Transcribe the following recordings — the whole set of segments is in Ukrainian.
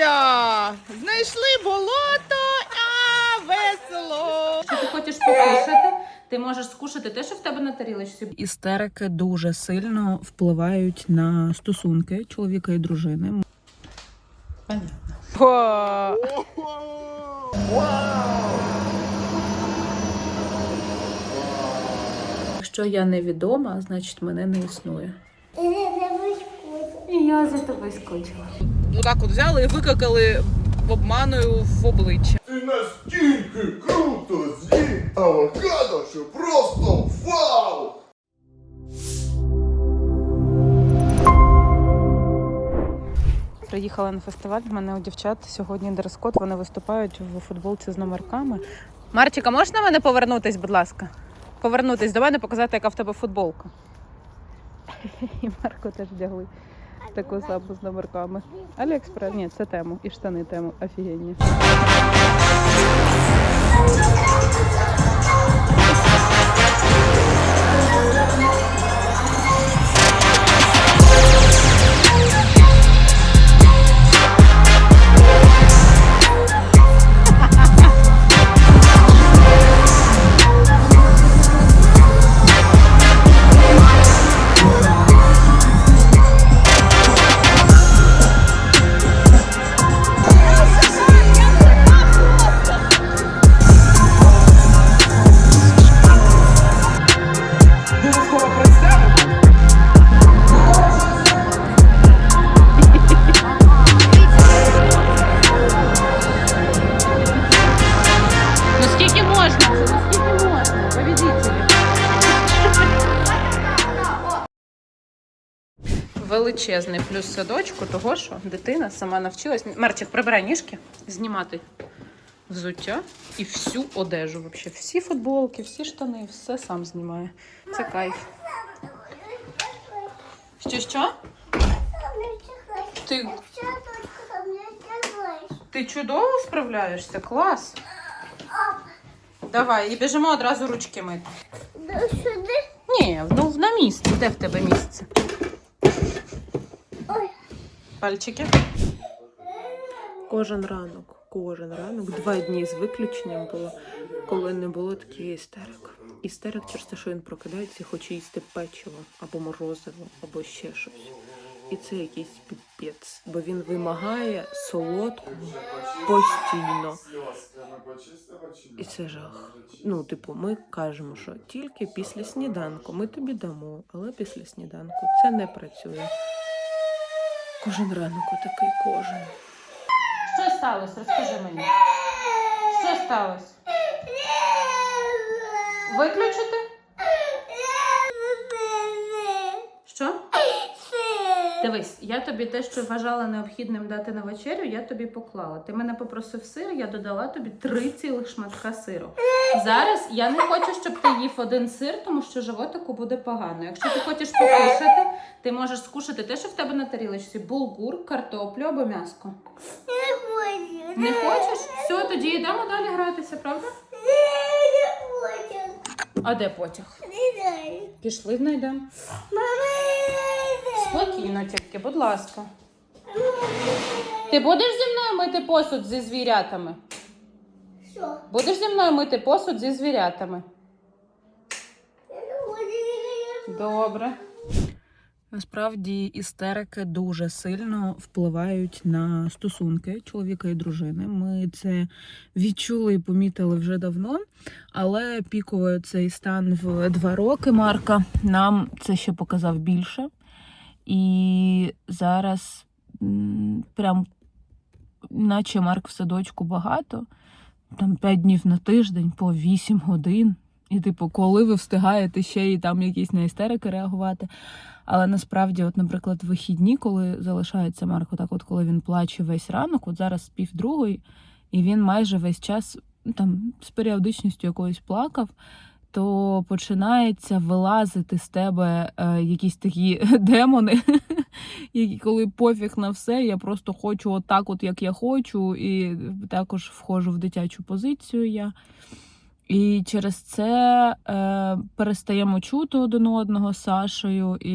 Дивися! Знайшли болото, а весело! Якщо ти хочеш покушати, ти можеш скушати те, що в тебе на тарілочці. Істерики дуже сильно впливають на стосунки чоловіка і дружини. Понятно. Якщо я невідома, значить мене не існує. І я за тобою скучила. Отак от взяли і викакали обманою в обличчя. Ти настільки круто з'їв авокадо, що просто вау! Приїхала на фестиваль. В мене у дівчат сьогодні дрес-код. Вони виступають в футболці з номерками. Марчика, можеш на мене повернутись, будь ласка? Повернутись до мене, показати, яка в тебе футболка. І Марко теж вдягли таку саму з номерками. Аліекспрес, ні, це тему. І штани тему. Офігенні. Величезний плюс садочку, того що дитина сама навчилась. Марчик, прибирай ніжки, знімати взуття і всю одежу. Вообще. Всі футболки, всі штани, все сам знімає. Це кайф. Що що? Ти, ти чудово справляєшся? Клас. Давай, і біжимо одразу ручки мити. Ні, ну на місці. Де в тебе місце? Пальчики. Кожен ранок, кожен ранок, два дні з виключенням було, коли не було таких істерик. Істерик через те, що він прокидається і хоче їсти печиво або морозиво, або ще щось. І це якийсь піпець, бо він вимагає солодкого постійно. І це жах. Ну, типу, ми кажемо, що тільки після сніданку ми тобі дамо, але після сніданку це не працює. Кожен ранок отакий кожен. Що сталося? Розкажи мені. Що сталося? Виключити? Що? Дивись, я тобі те, що вважала необхідним дати на вечерю, я тобі поклала. Ти мене попросив сир, я додала тобі три цілих шматка сиру. Зараз я не хочу, щоб ти їв один сир, тому що животику буде погано. Якщо ти хочеш покушати, ти можеш скушати те, що в тебе на тарілочці: булгур, картоплю або м'яско. Не хочеш? Все, тоді йдемо далі гратися, правда? А де потяг? Пішли знайдемо. Спокійно тільки, будь ласка. Ти будеш зі мною мити посуд зі звірятами? Будеш зі мною мити посуд зі звірятами? Добре. Насправді істерики дуже сильно впливають на стосунки чоловіка і дружини. Ми це відчули і помітили вже давно, але піковий цей стан в два роки Марка нам це ще показав більше. І зараз прям, наче Марк в садочку багато, там 5 днів на тиждень по 8 годин. І, типу, коли ви встигаєте ще і там якісь на істерики реагувати. Але насправді, от, наприклад, вихідні, коли залишається Марко, так от коли він плаче весь ранок, от зараз пів другої, і він майже весь час ну, там з періодичністю якоюсь плакав, то починається вилазити з тебе е, якісь такі демони, які коли пофіг на все, я просто хочу отак, от як я хочу, і також входжу в дитячу позицію я. І через це е, перестаємо чути один одного з Сашою. І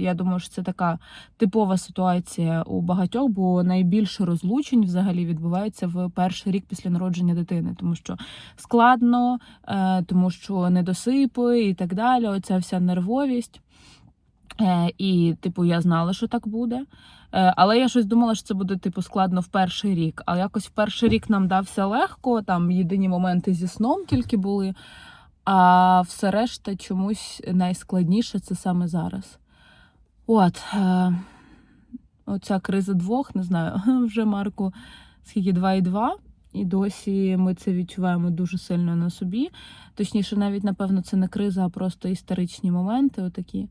я думаю, що це така типова ситуація у багатьох, бо найбільше розлучень взагалі відбувається в перший рік після народження дитини, тому що складно, е, тому що недосипи і так далі. Оця вся нервовість. Е, і, типу, я знала, що так буде. Е, але я щось думала, що це буде типу складно в перший рік. А якось в перший рік нам дався легко. Там єдині моменти зі сном тільки були. А все решта чомусь найскладніше це саме зараз. От. Е, оця криза двох, не знаю, вже Марку скільки 2,2. І досі ми це відчуваємо дуже сильно на собі. Точніше, навіть, напевно, це не криза, а просто історичні моменти отакі.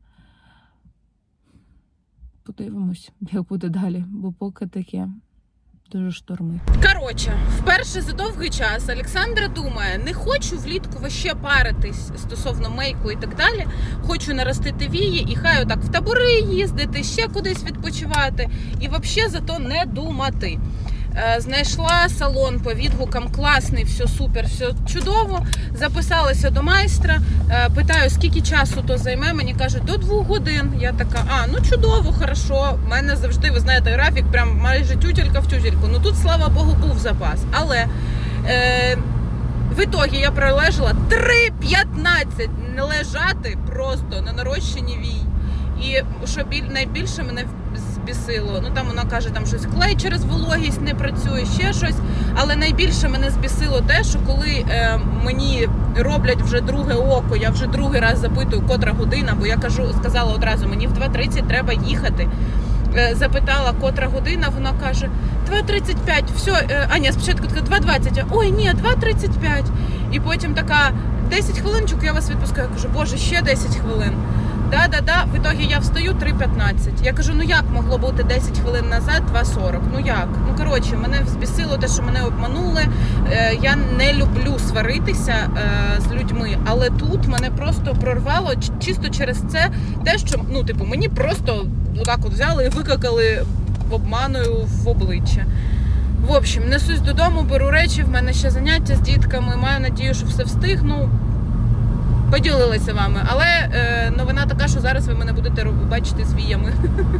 Подивимось, як буде далі, бо поки таке дуже штормить. Коротше, вперше за довгий час Олександра думає: не хочу влітку ваще паритись стосовно мейку і так далі. Хочу наростити вії і хай отак в табори їздити, ще кудись відпочивати. І взагалі зато не думати. Е, Знайшла салон по відгукам класний, все супер, все чудово. Записалася до майстра. Е, Питаю, скільки часу то займе. Мені кажуть, до двох годин. Я така, а ну чудово, хорошо. У мене завжди, ви знаєте, графік, прям майже тютелька в тютельку. Ну тут, слава Богу, був запас. Але е, в ітогі я пролежала 3.15 не лежати просто на нарощенні вій. І що біль найбільше мене збісило. Ну там вона каже, там щось клей через вологість не працює, ще щось. Але найбільше мене збісило те, що коли е, мені роблять вже друге око, я вже другий раз запитую, котра година, бо я кажу, сказала одразу, мені в 2.30 треба їхати. Е, Запитала, котра година, вона каже 2.35, все, е, а спочатку така 2.20, ой, ні, 2.35. І потім така 10 хвилинчик, я вас відпускаю. Я кажу, боже, ще 10 хвилин. Да-да-да, в ітогі я встаю 3.15. Я кажу, ну як могло бути 10 хвилин назад 2.40? Ну як? Ну коротше, мене збісило те, що мене обманули. Е, я не люблю сваритися е, з людьми, але тут мене просто прорвало чисто через це, те, що ну, типу, мені просто отак от взяли і викакали обманою в обличчя. В общем, несусь додому, беру речі, в мене ще заняття з дітками, маю надію, що все встигну. Поділилася вами, але е, новина така, що зараз ви мене будете бачити з віями.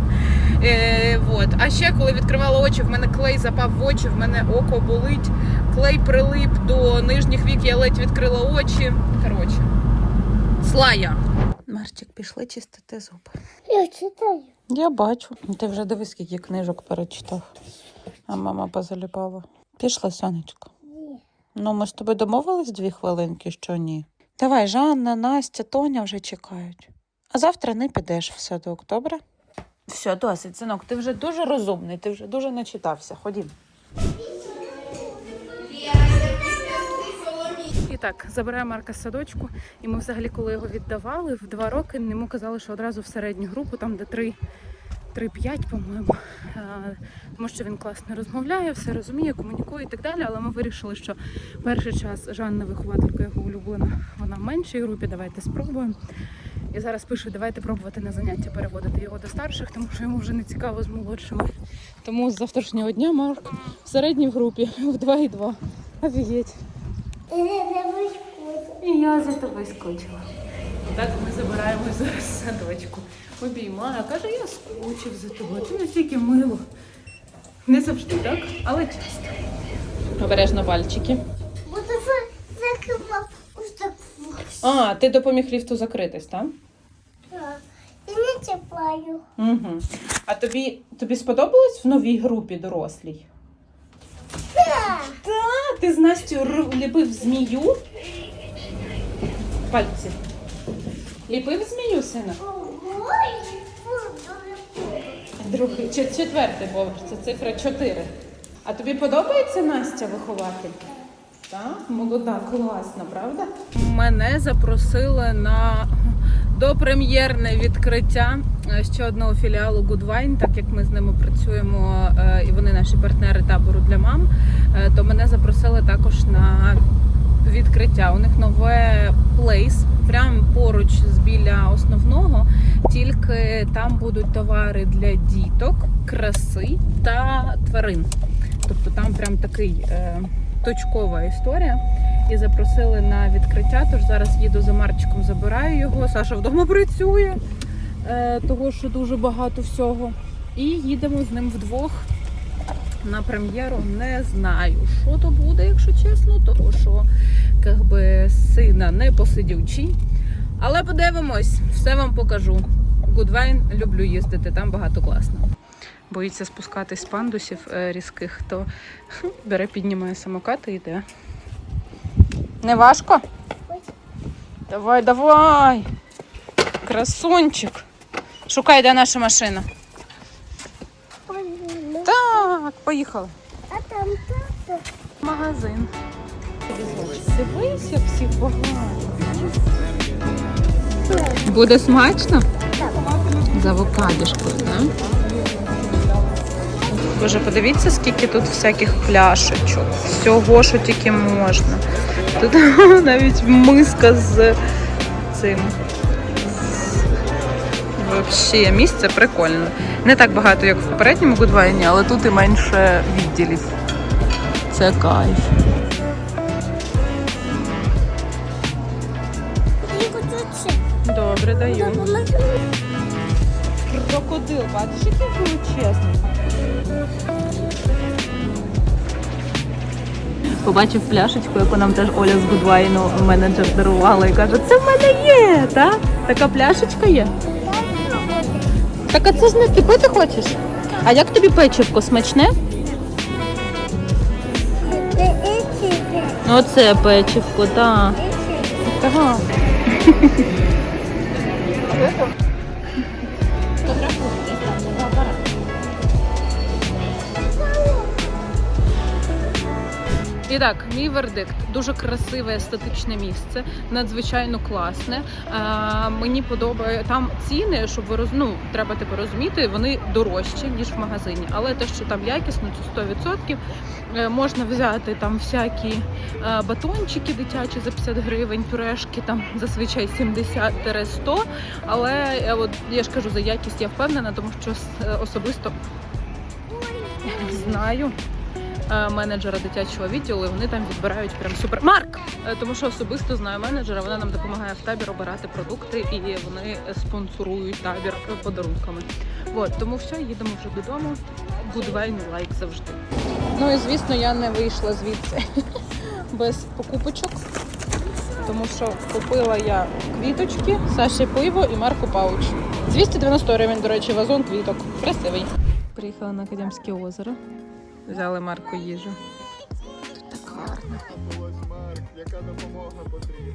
е, вот. А ще коли відкривала очі, в мене клей запав в очі, в мене око болить, клей прилип до нижніх вік, я ледь відкрила очі. Коротше, слая. Марчик, пішли чистити зуби. Я читаю. Я бачу. Ти вже дивись, скільки книжок перечитав. А мама позаліпала. Пішла, сонечко. Ні. Ну, ми з тобою домовились дві хвилинки, що ні. Давай, Жанна, Настя, Тоня вже чекають. А завтра не підеш в садок, добре? Все, досить, синок, ти вже дуже розумний, ти вже дуже начитався. Ходім. І так, забираю Марка з садочку, і ми взагалі, коли його віддавали, в два роки йому казали, що одразу в середню групу, там де три. 3-5, по-моєму, тому що він класно розмовляє, все розуміє, комунікує і так далі. Але ми вирішили, що перший час Жанна, вихователька його улюблена, вона в меншій групі. Давайте спробуємо. І зараз пишу, давайте пробувати на заняття переводити його до старших, тому що йому вже не цікаво з молодшими. Тому з завтрашнього дня Марк в середній групі в 2,2. Офігеть. І я за тобою скучила. Так ми забираємо зараз садочку. Обіймаю, каже, я скучив за тобою. Ти настільки мило. Не завжди, так? Але часто. Обережно пальчики. Бо ти закривав ось так. А, ти допоміг ліфту закритись, так? Так. І не чіпаю. Угу. А тобі, тобі сподобалось в новій групі дорослій? Так. А, ти з Настю ліпив змію? Пальці. Ліпив змію, сина? Другий, четвертий поверх, це цифра 4. А тобі подобається Настя вихователь? Так, молода, класна, правда? Мене запросили на допрем'єрне відкриття е, ще одного філіалу Goodwine, так як ми з ними працюємо, е, і вони наші партнери табору для мам. е, То мене запросили також на відкриття. У них нове плейс, прямо поруч з біля основного. Тільки там будуть товари для діток, краси та тварин. Тобто там прям такий е, точкова історія. і запросили на відкриття. Тож зараз їду за Марчиком, забираю його. Саша вдома працює, е, того що дуже багато всього. І їдемо з ним вдвох на прем'єру. Не знаю, що то буде, якщо чесно, того що как би, сина не посидючий. Але подивимось, все вам покажу. Гудвайн люблю їздити, там багато класно. Боїться спускатись з пандусів е, різких, то бере, піднімає самокат і йде. Не важко? Давай, давай. Красунчик. Шукай, де наша машина. Так, поїхали. А там. Магазин. Дивися, всіх багато. Буде смачно? З авокадішкою, так? Боже, подивіться, скільки тут всяких пляшечок. Всього, що тільки можна. Тут навіть миска з цим. Взагалі, місце прикольне. Не так багато, як в попередньому Гудвайні, але тут і менше відділів. Це кайф. Добре. Крокодил, бачиш, який величезний. Побачив пляшечку, яку нам теж Оля з Гудвайну менеджер дарувала і каже, це в мене є, так? Така пляшечка є. Так а це ж не ти пити хочеш? А як тобі печивко смачне? Це і тебе. Ну, Оце печивко, так. Ага. system. І так, мій вердикт дуже красиве естетичне місце, надзвичайно класне. А, мені подобає там ціни, щоб ви роз... ну, треба типу розуміти, вони дорожчі ніж в магазині. Але те, що там якісно, це 100%. Е, Можна взяти там всякі е, батончики дитячі за 50 гривень, пюрешки там зазвичай 70-100. Але е, от я ж кажу, за якість я впевнена, тому що особисто знаю менеджера дитячого відділу, і вони там відбирають прям супер. Марк! Е, Тому що особисто знаю менеджера, вона нам допомагає в табір обирати продукти, і вони спонсорують табір подарунками. От, тому все, їдемо вже додому. Гудвейн лайк завжди. Ну і звісно, я не вийшла звідси без покупочок. Тому що купила я квіточки, Саші пиво і Марку пауч. 290 гривень, до речі, вазон квіток. Красивий. Приїхала на Академське озеро. Взяли Марку їжу. Тут так гарно. Яка допомога потрібна?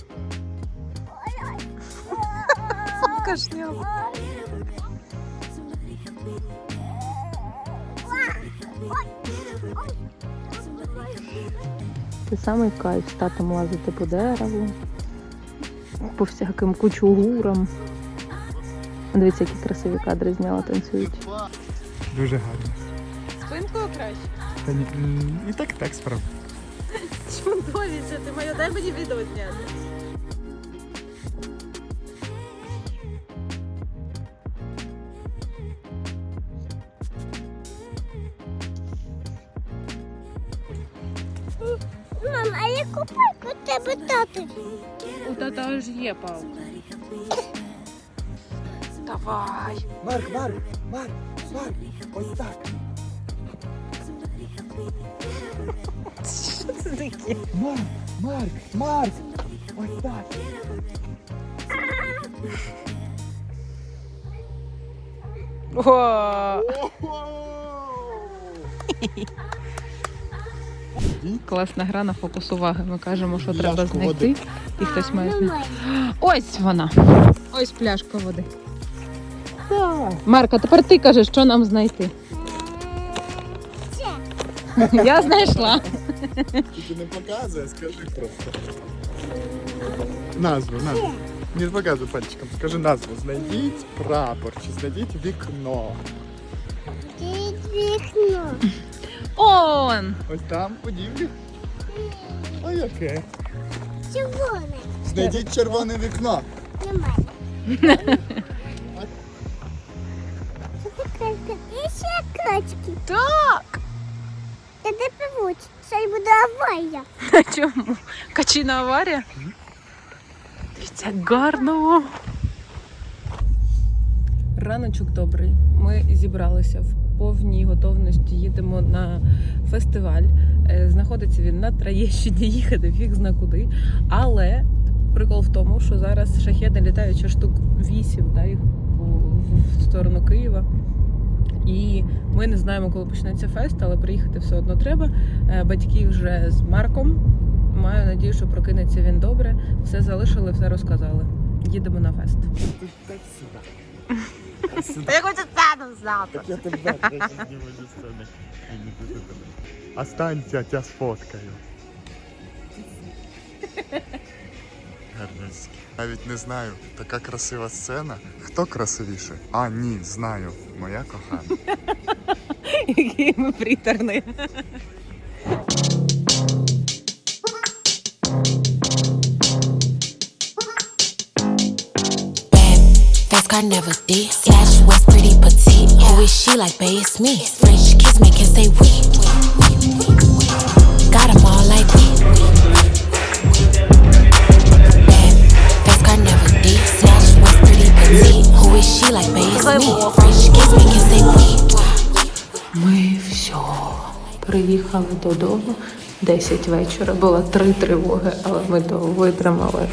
Це самий кайф з татом лазити по дереву, по всяким кучугурам. Дивіться, які красиві кадри зняла, танцюють. Дуже гарно. Спинкою краще. Та ні, м, і так так справа. Чудовіше, ти моя дай мені відео зняти. Мам, а я купаю у тебе тато. У тата ж є палка. Давай. Марк, Марк, Марк, Марк, ось так. Що? Марк, Марк, Марк, ось так. О, класна гра на фокус уваги. Ми кажемо, що треба Пляшку знайти, води. і хтось має знайти. Ось вона. Ось пляшка води. Так. Марка, тепер ти кажеш, що нам знайти. Я знайшла. Тільки не показує, скажи просто. Назву, назву. Не показуй пальчиком, скажи назву. Знайдіть прапор чи знайдіть вікно. Дід вікно. Он! Ось там, у будівлі. А яке? Червоне. Знайдіть червоне вікно. І ще качки. Так! Це де пиво. Це буде аварія. На Чому? Качина аварія? Дивіться, гарно. Раночок добрий. Ми зібралися в повній готовності. Їдемо на фестиваль. Е, Знаходиться він на Троєщині, їхати фіг зна куди. Але прикол в тому, що зараз шахеди літають ще штук 8 та, їх в сторону Києва. І ми не знаємо, коли почнеться фест, але приїхати все одно треба. Е, Батьки вже з Марком. Маю надію, що прокинеться він добре. Все залишили, все розказали. Їдемо на фест. Я хочу саду знати. Я тебе. Останься, я сфоткаю. Гарненський. Навіть не знаю, така красива сцена. Хто красивіше? А, ні, знаю. Моя кохана. Який ми приторний. Fast car never did. Slash was pretty petite. Who is she like, babe? It's me. French kiss make him say we. Got 'em all petite. She like? Me. French kiss make him say we. Ми все. Приїхали додому. 10 вечора. Було три тривоги, але ми то витримали.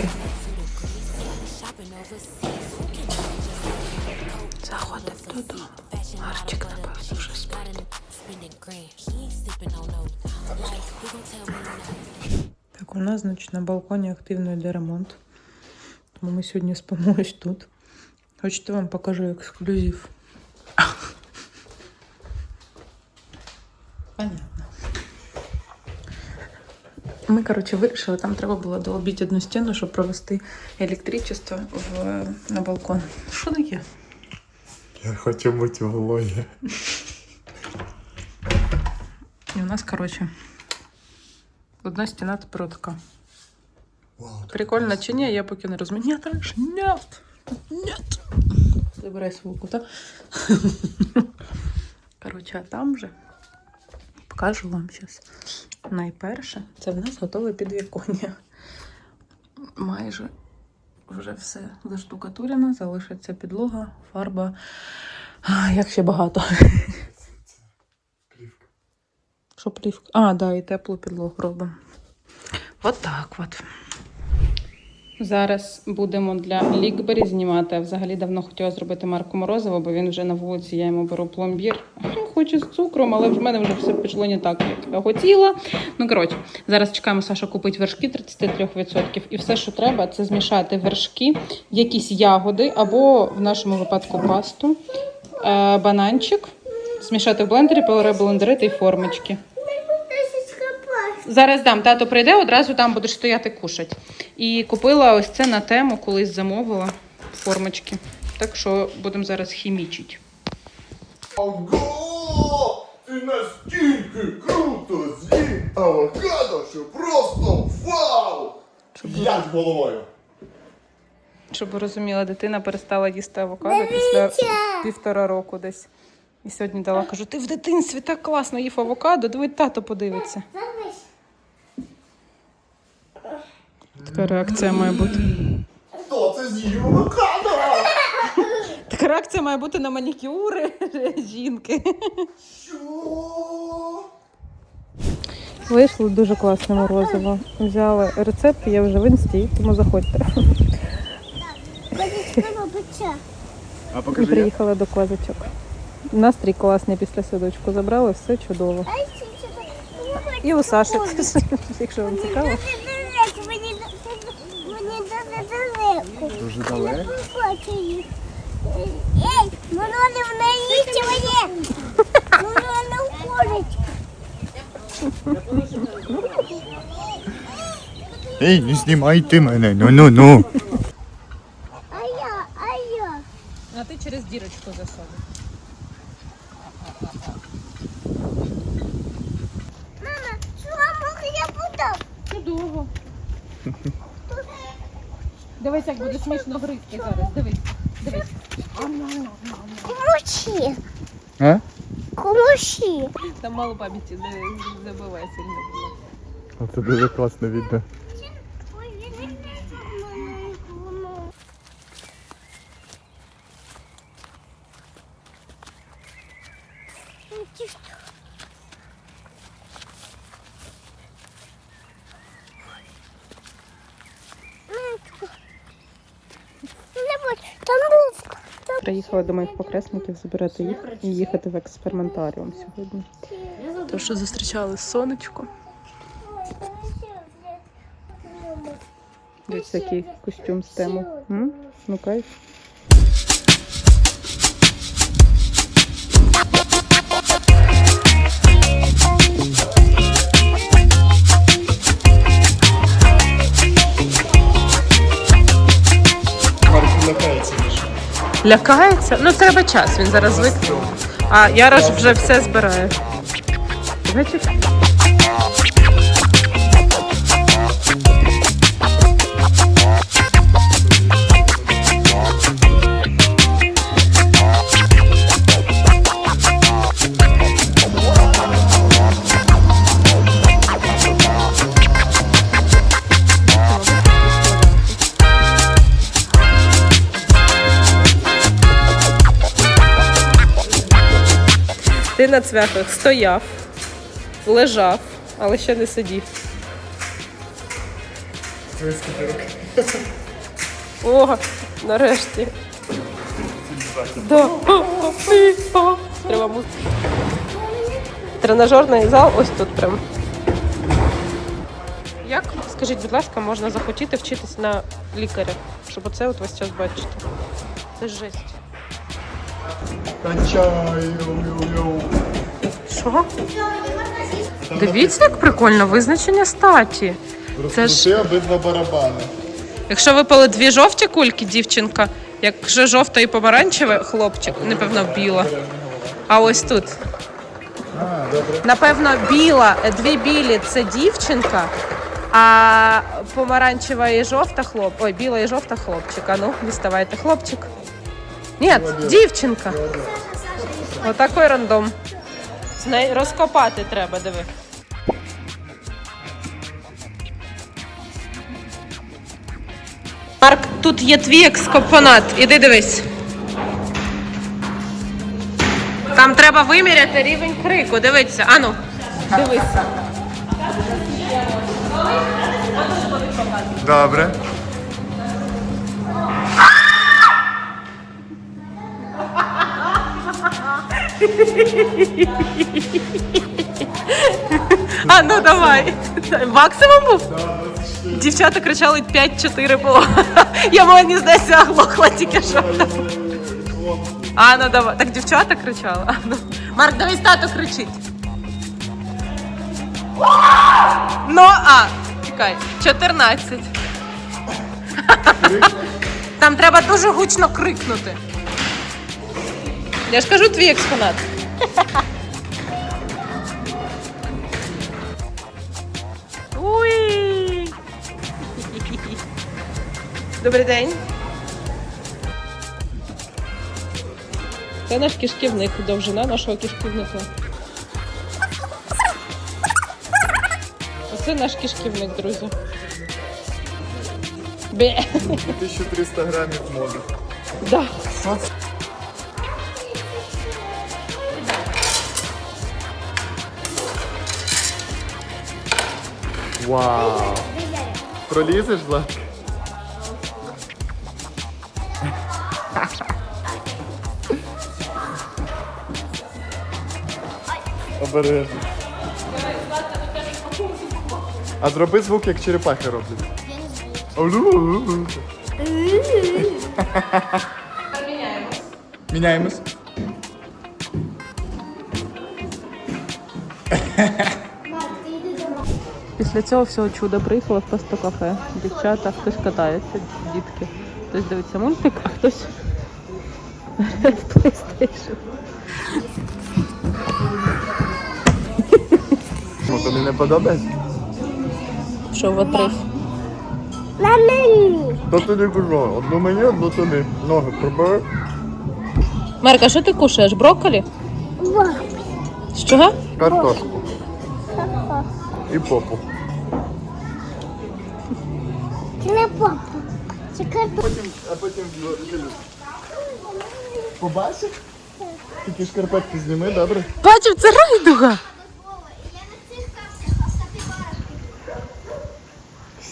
Заходив додому. Марчик, напевно, вже спить. Me. Так, у нас, значить, на балконі активно йде ремонт. Тому ми сьогодні спимо ось тут. Хочете вам покажу ексклюзив. Понятно. Ми, коротше, вирішили, там треба було долобити одну стіну, щоб провести електричество в, на балкон. Що таке? Я хочу бути в влогі. І у нас, коротше, одна стіна тепер така. Прикольно чи ні, я поки не розумію. Ні, так ж, Ні. Ні. Забирай свого кута. Коротше, а там же покажу вам зараз. Найперше, це в нас готове підвіконня. Майже вже все заштукатурено, залишиться підлога, фарба. А, Як ще багато. Плівка. Що плівка? А, да, і теплу підлогу робимо. От так от. Зараз будемо для Лікбері знімати. Взагалі давно хотіла зробити Марку Морозова, бо він вже на вулиці, я йому беру пломбір. Хочу з цукром, але в мене вже все пішло не так, як я хотіла. Ну, коротше, зараз чекаємо Саша купить вершки 33%. І все, що треба, це змішати вершки, якісь ягоди або в нашому випадку пасту, е, бананчик, змішати в блендері, переблендерити і формочки. Зараз дам, тато прийде, одразу там будеш стояти кушать. І купила ось це на тему, колись замовила формочки. Так що будемо зараз хімічити. Ого! Ти настільки круто з'їв авокадо, що просто вау! Я з головою. Щоб ви розуміли, дитина перестала їсти авокадо після півтора року десь. І сьогодні дала, кажу, ти в дитинстві так класно їв авокадо, диви, тато подивиться. Така реакція має бути. Хто це з'їв авокадо? Така реакція має бути на манікюри жінки. Що? Вийшло дуже класне морозиво. Взяли рецепт, є вже в інсті, тому заходьте. А І покажи. приїхала до козачок. Настрій класний після садочку забрали, все чудово. І у Саші, теж, якщо вам цікаво. Мені дуже далеко. Дуже далеко. Ей, воно не в неї твоє. Воно не входить. Ей, не знімайте мене, ну-ну-ну. А я, а я. А ти через дірочку засовуй. Мама, що мама я буду? Чудово. Дивись, як буде смішно гризти зараз. Дивись. Дивись. Кому ще? А? Кому Душі. Там мало пам'яті, не забувай сильно. було. Це дуже класне відео. Там був. Приїхала до моїх покресників забирати їх і їхати в експериментаріум сьогодні. То, що зустрічали сонечко. Дивіться, який костюм з тему. Ну кайф. Лякається? Ну треба час, він зараз звикне. А Ярош вже все збирає. Бачиш? Ти на цвяхах стояв, лежав, але ще не сидів. О, нарешті. Треба музику. Тренажерний зал ось тут прям. Як, скажіть, будь ласка, можна захотіти вчитись на лікаря, щоб оце от весь час бачити? Це жесть. Що? Дивіться, як прикольно визначення статі. Це ж- обидва барабани. Якщо випали дві жовті кульки, дівчинка, якщо жовта і помаранчеве, хлопчик, напевно, біла. А ось тут. А, добре. Напевно, біла, дві білі це дівчинка, а помаранчева і жовта хлоп. Ой, біла і жовта хлопчика. Ну, діставайте хлопчик. Ні, дівчинка. Отакий рандом. Розкопати треба, диви. Марк, тут є твій екскопонат. Іди дивись. Там треба виміряти рівень крику. Дивіться. Ану, дивися. Добре. А, ну давай. Максимум був? Дівчата кричали 5-4 було. Я мені здається, оглохла тільки що. А, ну давай. Так дівчата кричали. Ну. Марк, дивись, тато кричить. Ну, а, чекай, 14. Там треба дуже гучно крикнути. Я ж кажу твій експонат. Уй! Добрий день. Це наш кишківник, довжина нашого кишківника. Оце наш кишківник, друзі. Бе. 1300 грамів моди. Да. Вау. Пролізеш, Злат? Обережно. А зроби звук, як черепахи роблять. Олю-олю-олю. Міняємось. Після цього всього чуда приїхала в просто кафе. Дівчата, хтось катається, дітки. Хтось дивиться мультик, а хтось грає в PlayStation. Ну, тобі не подобається? Що в отрив? На мені. То тоді кажу, одну мені, одну тобі. Ноги прибери. Марка, що ти кушаєш? Брокколі? Ва. Що? Картошку. І попу. Це не папа. Це. Потім, а потім Побачиш? Тільки шкарпетки зніми, добре? Бачив, це райдуга.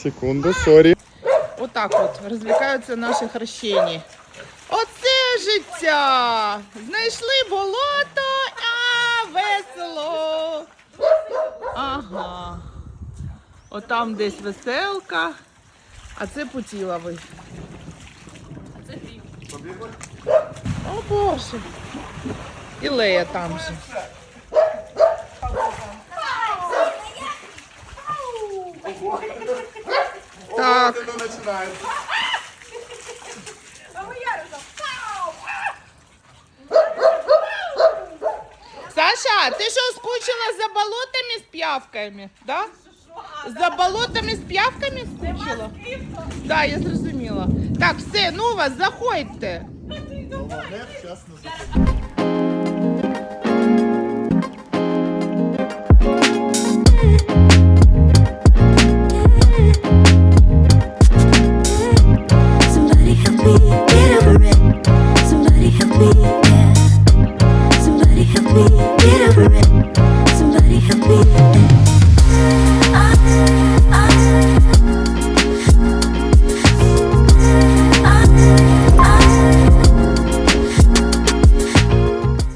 Секунду, сорі. Отак от розвлікаються наші хрещені. Оце життя! Знайшли болото, а весело. Ага. Отам десь веселка, а це Путіловий. О Боже. І Лея там же. Так. Саша, ти що скучила за болотами з п'явками? Да? За болотами з п'явками скучила? Да, я зрозуміла. Так, все, ну вас, заходьте. Somebody